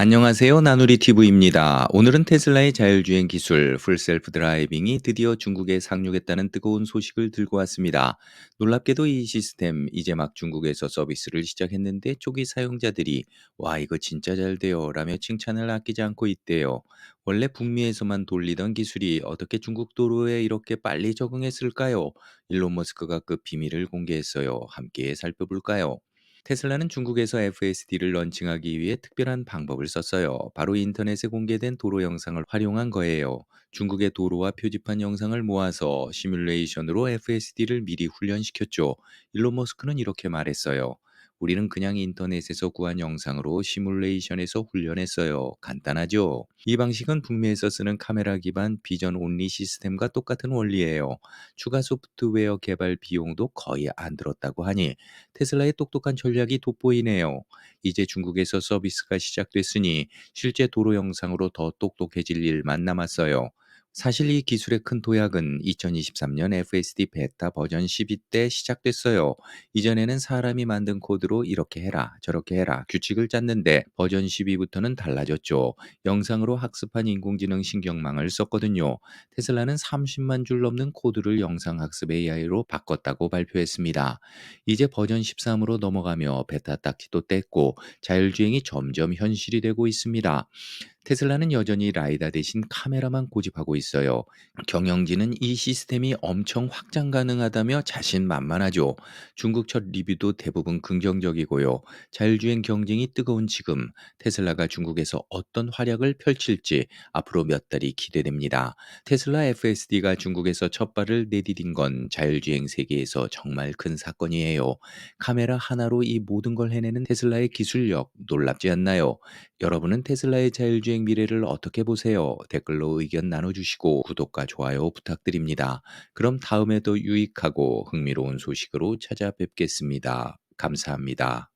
안녕하세요. 나누리 TV입니다. 오늘은 테슬라의 자율주행 기술 풀셀프 드라이빙이 드디어 중국에 상륙했다는 뜨거운 소식을 들고 왔습니다. 놀랍게도 이 시스템 이제 막 중국에서 서비스를 시작했는데 초기 사용자들이 와 이거 진짜 잘 돼요 라며 칭찬을 아끼지 않고 있대요. 원래 북미에서만 돌리던 기술이 어떻게 중국 도로에 이렇게 빨리 적응했을까요? 일론 머스크가 그 비밀을 공개했어요. 함께 살펴볼까요? 테슬라는 중국에서 FSD를 런칭하기 위해 특별한 방법을 썼어요. 바로 인터넷에 공개된 도로 영상을 활용한 거예요. 중국의 도로와 표지판 영상을 모아서 시뮬레이션으로 FSD를 미리 훈련시켰죠. 일론 머스크는 이렇게 말했어요. 우리는 그냥 인터넷에서 구한 영상으로 시뮬레이션에서 훈련했어요. 간단하죠? 이 방식은 북미에서 쓰는 카메라 기반 비전 온리 시스템과 똑같은 원리예요. 추가 소프트웨어 개발 비용도 거의 안 들었다고 하니 테슬라의 똑똑한 전략이 돋보이네요. 이제 중국에서 서비스가 시작됐으니 실제 도로 영상으로 더 똑똑해질 일만 남았어요. 사실 이 기술의 큰 도약은 2023년 FSD 베타 버전 12 때 시작됐어요. 이전에는 사람이 만든 코드로 이렇게 해라, 저렇게 해라 규칙을 짰는데 버전 12부터는 달라졌죠. 영상으로 학습한 인공지능 신경망을 썼거든요. 테슬라는 30만 줄 넘는 코드를 영상 학습 AI로 바꿨다고 발표했습니다. 이제 버전 13으로 넘어가며 베타 딱지도 뗐고 자율주행이 점점 현실이 되고 있습니다. 테슬라는 여전히 라이다 대신 카메라만 고집하고 있어요. 경영진은 이 시스템이 엄청 확장 가능하다며 자신만만하죠. 중국 첫 리뷰도 대부분 긍정적이고요. 자율주행 경쟁이 뜨거운 지금 테슬라가 중국에서 어떤 활약을 펼칠지 앞으로 몇 달이 기대됩니다. 테슬라 FSD가 중국에서 첫 발을 내디딘 건 자율주행 세계에서 정말 큰 사건이에요. 카메라 하나로 이 모든 걸 해내는 테슬라의 기술력 놀랍지 않나요? 여러분은 테슬라의 자율주행 미래를 어떻게 보세요? 댓글로 의견 나눠주시고 구독과 좋아요 부탁드립니다. 그럼 다음에도 유익하고 흥미로운 소식으로 찾아뵙겠습니다. 감사합니다.